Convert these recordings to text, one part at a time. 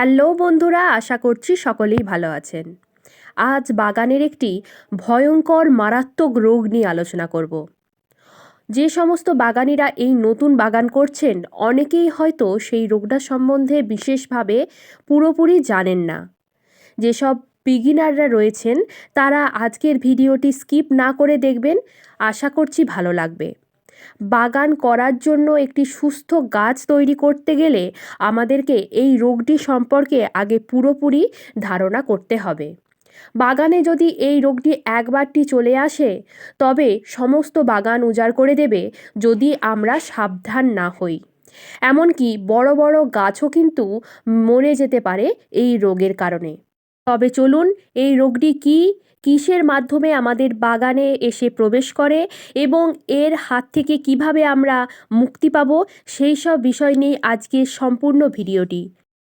Hello বন্ধুরা, আশা করছি সকলেই ভালো আছেন। আজ বাগানের একটি ভয়ঙ্কর, মারাত্মক রোগ নিয়ে আলোচনা করব। যে সমস্ত বাগানিরা এই নতুন বাগান করছেন, অনেকেই হয়তো সেই রোগটা সম্বন্ধে বিশেষভাবে পুরোপুরি জানেন না। যেসব বিগিনাররা রয়েছেন, তারা আজকের ভিডিওটি স্কিপ না করে দেখবেন। আশা করছি ভালো লাগবে। বাগান করার জন্য একটি সুস্থ গাছ তৈরি করতে গেলে আমাদেরকে এই রোগটি সম্পর্কে আগে পুরোপুরি ধারণা করতে হবে। বাগানে যদি এই রোগটি একবারটি চলে আসে, তবে সমস্ত বাগান উজাড় করে দেবে যদি আমরা সাবধান না হই। এমনকি বড় বড় গাছও কিন্তু মরে যেতে পারে এই রোগের কারণে। তবে চলুন, এই রোগটি কী? কিসের মাধ্যমে আমাদের বাগানে এসে প্রবেশ করে? এবং এর হাত থেকে কীভাবে আমরা মুক্তি পাব? সেই সব বিষয় নিয়ে আজকের সম্পূর্ণ ভিডিওটি।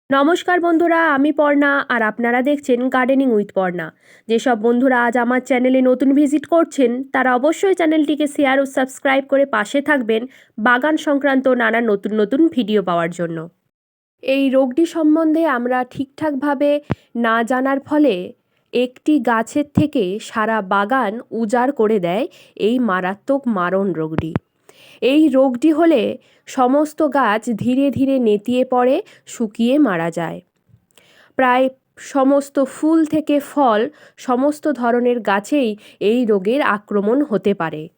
নমস্কার বন্ধুরা, আমি পর্ণা, আর আপনারা দেখছেন গার্ডেনিং উইথ পর্ণা। যেসব বন্ধুরা আজ আমার চ্যানেলে নতুন ভিজিট করছেন, তারা অবশ্যই চ্যানেলটিকে শেয়ার ও সাবস্ক্রাইব করে পাশে থাকবেন বাগান সংক্রান্ত নানা নতুন নতুন ভিডিও পাওয়ার জন্য। এই রোগটি সম্বন্ধে আমরা ঠিকঠাকভাবে না জানার ফলে একটি গাছের থেকে সারা বাগান উজাড় করে দেয় এই মারাত্মক মারণ রোগটি। এই রোগটি হলে সমস্ত গাছ ধীরে ধীরে নেতিয়ে পড়ে, শুকিয়ে মারা যায়। প্রায় সমস্ত ফুল থেকে ফল সমস্ত ধরনের গাছেই এই রোগের আক্রমণ হতে পারে।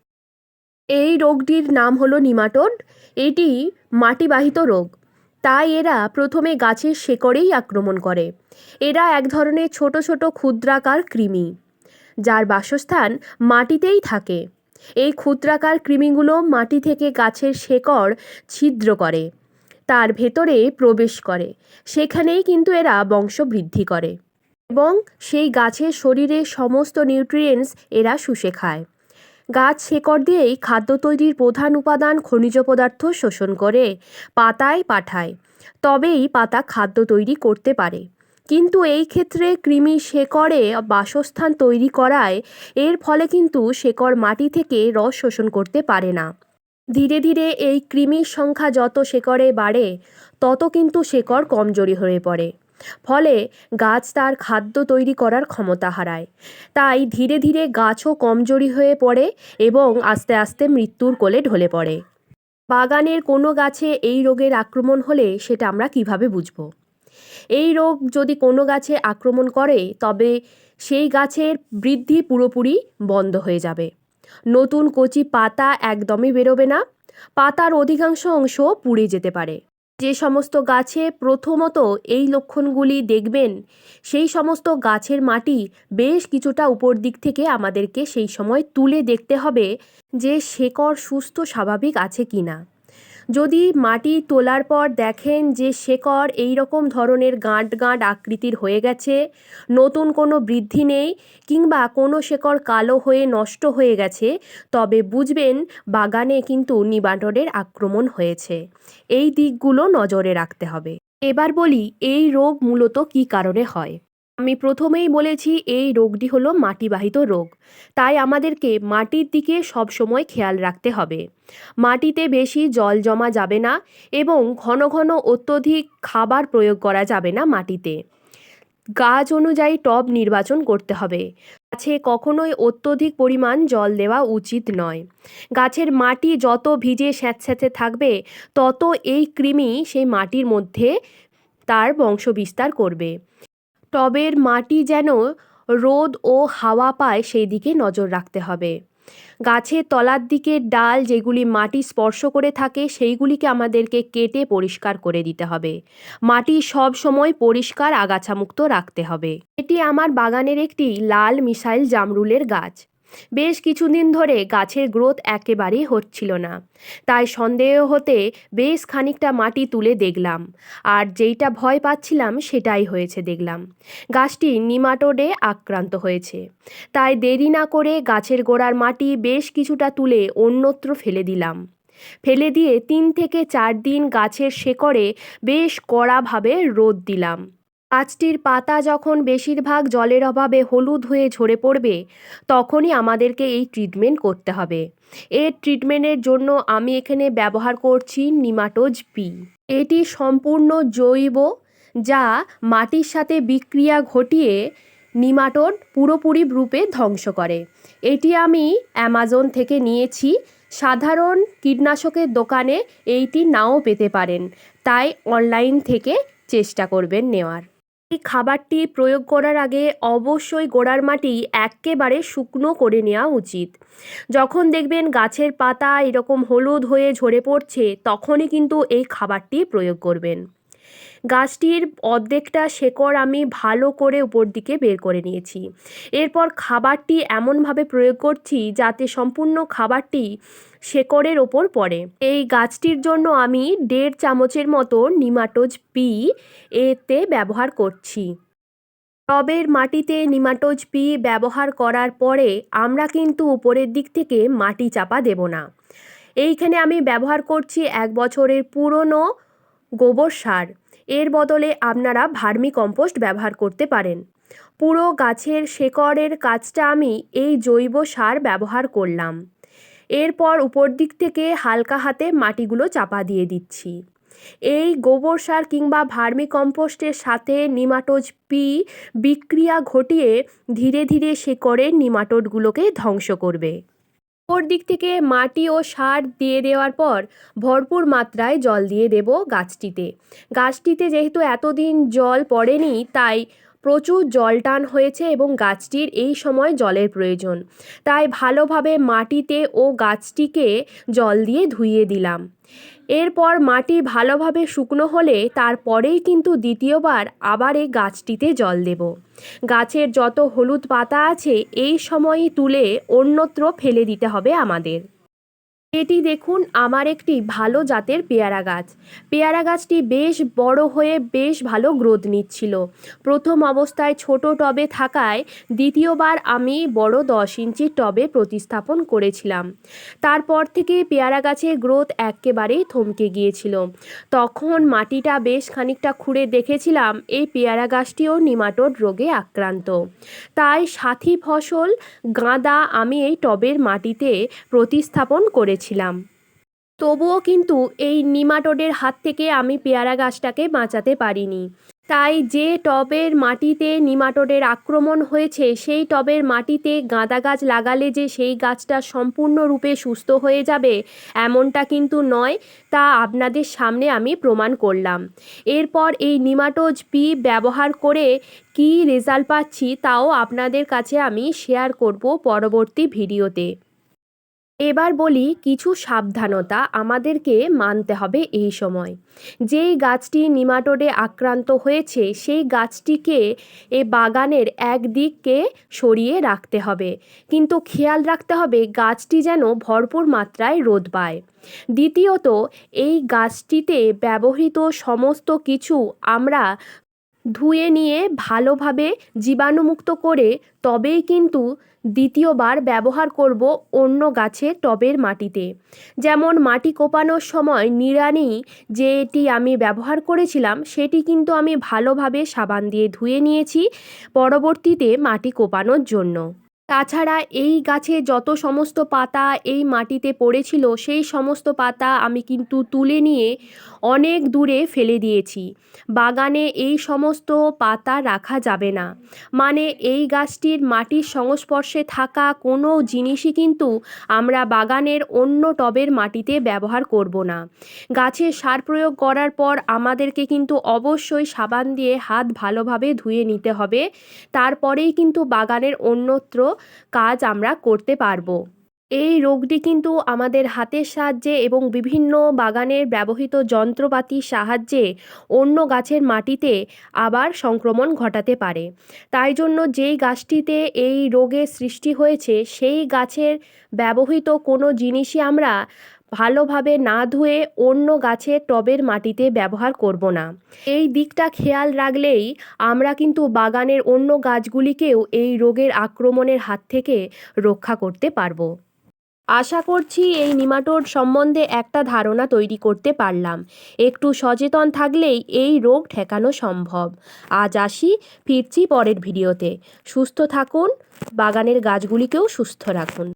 এই রোগটির নাম হলো নিমাটোড। এটি মাটিবাহিত রোগ। তাই এরা প্রথমে গাছের শেকড়েই আক্রমণ করে। এরা এক ধরনের ছোট ছোট ক্ষুদ্রাকার কৃমি, যার বাসস্থান মাটিতেই থাকে। এই ক্ষুদ্রাকার কৃমিগুলো মাটি থেকে গাছের শেকড় ছিদ্র করে, তার ভেতরে প্রবেশ করে। সেখানেই কিন্তু এরা বংশবৃদ্ধি করে। এবং সেই গাছের শরীরে সমস্ত নিউট্রিয়েন্টস এরা শুষে খায়। গাছ শেকড় দিয়েই খাদ্য তৈরির প্রধান উপাদান খনিজ পদার্থ শোষণ করে, পাতায় পাঠায়। তবেই পাতা খাদ্য তৈরি করতে পারে। কিন্তু এই ক্ষেত্রে কৃমি শেকড়ে বাসস্থান তৈরি করায় এর ফলে কিন্তু শেকড় মাটি থেকে রস শোষণ করতে পারে না। ধীরে ধীরে এই কৃমির সংখ্যা যত শেকড়ে বাড়ে, তত কিন্তু শেকড় কমজোরি হয়ে পড়ে। ফলে গাছ তার খাদ্য তৈরি করার ক্ষমতা হারায়। তাই ধীরে ধীরে গাছও কমজোরি হয়ে পড়ে এবং আস্তে আস্তে মৃত্যুর কোলে ঢলে পড়ে। বাগানের কোনো গাছে এই রোগের আক্রমণ হলে সেটা আমরা কীভাবে বুঝব? এই রোগ যদি কোনো গাছে আক্রমণ করে, তবে সেই গাছের বৃদ্ধি পুরোপুরি বন্ধ হয়ে যাবে। নতুন কচি পাতা একদমই বেরোবে না। পাতার অধিকাংশ অংশ পুড়ে যেতে পারে। যে সমস্ত গাছে প্রথমত এই লক্ষণগুলি দেখবেন, সেই সমস্ত গাছের মাটি বেশ কিছুটা উপর দিক থেকে আমাদেরকে সেই সময় তুলে দেখতে হবে যে শেকড় সুস্থ স্বাভাবিক আছে কি না যদি মাটি তোলার পর দেখেন যে শেকড় এই রকম ধরনের গাঁট গাঁট আকৃতির হয়ে গেছে, নতুন কোনো বৃদ্ধি নেই কিংবা কোনো শেকড় কালো হয়ে নষ্ট হয়ে গেছে, তবে বুঝবেন বাগানে কিন্তু নিবাটনের আক্রমণ হয়েছে। এই দিকগুলো নজরে রাখতে হবে। এবার বলি, এই রোগ মূলত কী কারণে হয়? আমি প্রথমেই বলেছি এই রোগটি হলো মাটিবাহিত রোগ। তাই আমাদেরকে মাটির দিকে সবসময় খেয়াল রাখতে হবে। মাটিতে বেশি জল জমা যাবে না এবং ঘন ঘন অত্যধিক খাবার প্রয়োগ করা যাবে না মাটিতে। গাছ অনুযায়ী টব নির্বাচন করতে হবে। গাছে কখনোই অত্যধিক পরিমাণ জল দেওয়া উচিত নয়। গাছের মাটি যত ভিজে স্যাঁতস্যাঁতে থাকবে, তত এই কৃমি সেই মাটির মধ্যে তার বংশবিস্তার করবে। টবের মাটি যেন রোদ ও হাওয়া পায় সেই দিকে নজর রাখতে হবে। গাছের তলার দিকের ডাল যেগুলি মাটি স্পর্শ করে থাকে, সেইগুলিকে আমাদেরকে কেটে পরিষ্কার করে দিতে হবে। মাটি সব সময় পরিষ্কার, আগাছামুক্ত রাখতে হবে। এটি আমার বাগানের একটি লাল মিসাইল জামরুলের গাছ। বেশ কিছুদিন ধরে গাছের গ্রোথ একেবারেই হচ্ছিল না। তাই সন্দেহ হতে বেশ খানিকটা মাটি তুলে দেখলাম। আর যেইটা ভয় পাচ্ছিলাম সেটাই হয়েছে দেখলাম। গাছটি নিমাটোডে আক্রান্ত হয়েছে। তাই দেরি না করে গাছের গোড়ার মাটি বেশ কিছুটা তুলে অন্যত্র ফেলে দিলাম। ফেলে দিয়ে তিন থেকে চার দিন গাছের শেকড়ে বেশ কড়াভাবে রোদ দিলাম। গাছটির পাতা যখন বেশিরভাগ জলের অভাবে হলুদ হয়ে ঝরে পড়বে, তখনই আমাদেরকে এই ট্রিটমেন্ট করতে হবে। এর ট্রিটমেন্টের জন্য আমি এখানে ব্যবহার করছি নিমাটোজ পি এটি সম্পূর্ণ জৈব, যা মাটির সাথে বিক্রিয়া ঘটিয়ে নিমাটোড পুরোপুরি রূপে ধ্বংস করে। এটি আমি অ্যামাজন থেকে নিয়েছি। সাধারণ কীটনাশকের দোকানে এইটি নাও পেতে পারেন। তাই অনলাইন থেকে চেষ্টা করবেন নেওয়ার। এই খাবারটি প্রয়োগ করার আগে অবশ্যই গোড়ার মাটি একেবারে শুকনো করে নেওয়া উচিত। যখন দেখবেন গাছের পাতা এরকম হলুদ হয়ে ঝরে পড়ছে, তখনই কিন্তু এই খাবারটি প্রয়োগ করবেন। গাছটির অর্ধেকটা শেকড় আমি ভালো করে উপর দিকে বের করে নিয়েছি। এরপর খাবারটি এমনভাবে প্রয়োগ করছি যাতে সম্পূর্ণ খাবারটি শেকড়ের ওপর পড়ে। এই গাছটির জন্য আমি দেড় চামচের মতো নিমাটোজ পি এতে ব্যবহার করছি। টবের মাটিতে নিমাটোজ পি ব্যবহার করার পরে আমরা কিন্তু উপরের দিক থেকে মাটি চাপা দেব না। এইখানে আমি ব্যবহার করছি এক বছরের পুরনো গোবর সার। এর বদলে আপনারা ভার্মি কম্পোস্ট ব্যবহার করতে পারেন। পুরো গাছের শেকড়ের কাজটা আমি এই জৈব সার ব্যবহার করলাম। এরপর উপর দিক থেকে হালকা হাতে মাটিগুলো চাপা দিয়ে দিচ্ছি। এই গোবর সার কিংবা ভার্মি কম্পোস্টের সাথে নিমাটোজ পি বিক্রিয়া ঘটিয়ে ধীরে ধীরে শেকড়ের নিমাটোডগুলোকে ধ্বংস করবে। ওপর দিক থেকে মাটি ও সার দিয়ে দেওয়ার পর ভরপুর মাত্রায় জল দিয়ে দেব গাছটিতে। গাছটিতে যেহেতু এতদিন জল পড়েনি, তাই প্রচুর জল টান হয়েছে এবং গাছটির এই সময় জলের প্রয়োজন। তাই ভালোভাবে মাটিতে ও গাছটিকে জল দিয়ে ধুইয়ে দিলাম। এরপর মাটি ভালোভাবে শুকনো হলে তারপরেই কিন্তু দ্বিতীয়বার আবার এই গাছটিতে জল দেব। গাছের যত হলুদ পাতা আছে, এই সময়ই তুলে অন্যত্র ফেলে দিতে হবে আমাদের। এটি দেখুন আমার একটি ভালো জাতের পেয়ারা গাছ। পেয়ারা গাছটি বেশ বড় হয়ে বেশ ভালো গ্রোথ নিচ্ছিল। প্রথম অবস্থায় ছোট টবে থাকায় দ্বিতীয়বার আমি বড় দশ ইঞ্চির টবে প্রতিস্থাপন করেছিলাম। তারপর থেকে পেয়ারা গাছের গ্রোথ একেবারেই থমকে গিয়েছিল। তখন মাটিটা বেশ খানিকটা খুঁড়ে দেখেছিলাম, এই পেয়ারা গাছটিও নিমাটোড রোগে আক্রান্ত। তাই সাথী ফসল গাঁদা আমি এই টবের মাটিতে প্রতিস্থাপন করেছিলাম। তবুও কিন্তু এই নিমাটোডের হাত থেকে আমি পেয়ারা গাছটাকে বাঁচাতে পারিনি। তাই যে টবের মাটিতে নিমাটোডের আক্রমণ হয়েছে, সেই টবের মাটিতে গাঁদা গাছ লাগালে যে সেই গাছটা সম্পূর্ণরূপে সুস্থ হয়ে যাবে, এমনটা কিন্তু নয়, তা আপনাদের সামনে আমি প্রমাণ করলাম। এরপর এই নিমাটোজ পি ব্যবহার করে কী রেজাল্ট পাচ্ছি, তাও আপনাদের কাছে আমি শেয়ার করব পরবর্তী ভিডিওতে। এবার বলি কিছু সাবধানতা আমাদেরকে মানতে হবে এই সময়। যেই গাছটি নিমাটোডে আক্রান্ত হয়েছে, সেই গাছটিকে এ বাগানের একদিককে সরিয়ে রাখতে হবে। কিন্তু খেয়াল রাখতে হবে গাছটি যেন ভরপুর মাত্রায় রোদ পায়। দ্বিতীয়ত, এই গাছটিতে ব্যবহৃত সমস্ত কিছু আমরা ধুয়ে নিয়ে ভালোভাবে জীবাণুমুক্ত করে তবেই কিন্তু দ্বিতীয়বার ব্যবহার করব অন্য গাছের টবের মাটিতে। যেমন মাটি কোপানোর সময় নিড়ানি যেটি আমি ব্যবহার করেছিলাম, সেটি কিন্তু আমি ভালোভাবে সাবান দিয়ে ধুয়ে নিয়েছি, পরবর্তীতে মাটি কোপানোর জন্য। তাছাড়া এই গাছে যত সমস্ত পাতা এই মাটিতে পড়েছিল, সেই সমস্ত পাতা আমি কিন্তু তুলে নিয়ে অনেক দূরে ফেলে দিয়েছি। বাগানে এই সমস্ত পাতা রাখা যাবে না। মানে এই গাছটির মাটির সংস্পর্শে থাকা কোনো জিনিসই কিন্তু আমরা বাগানের অন্য টবের মাটিতে ব্যবহার করব না। গাছে সার প্রয়োগ করার পর আমাদেরকে কিন্তু অবশ্যই সাবান দিয়ে হাত ভালোভাবে ধুয়ে নিতে হবে। তারপরেই কিন্তু বাগানের অন্যত্র কাজ আমরা করতে পারব। এই রোগটি কিন্তু আমাদের হাতের সাহায্যে এবং বিভিন্ন বাগানের ব্যবহৃত যন্ত্রপাতির সাহায্যে অন্য গাছের মাটিতে আবার সংক্রমণ ঘটাতে পারে। তাই জন্য যেই গাছটিতে এই রোগের সৃষ্টি হয়েছে, সেই গাছের ব্যবহৃত কোনো জিনিসই আমরা ভালোভাবে না ধুয়ে অন্য গাছের টবের মাটিতে ব্যবহার করব না। এই দিকটা খেয়াল রাখলেই আমরা কিন্তু বাগানের অন্য গাছগুলিকেও এই রোগের আক্রমণের হাত থেকে রক্ষা করতে পারব। আশা করছি এই নিমাটোড সম্বন্ধে একটা ধারণা তৈরি করতে পারলাম। একটু সচেতন থাকলেই এই রোগ ঠেকানো সম্ভব। আজ আসি, ফিরছি পরের ভিডিওতে। সুস্থ থাকুন, বাগানের গাছগুলিকেও সুস্থ রাখুন।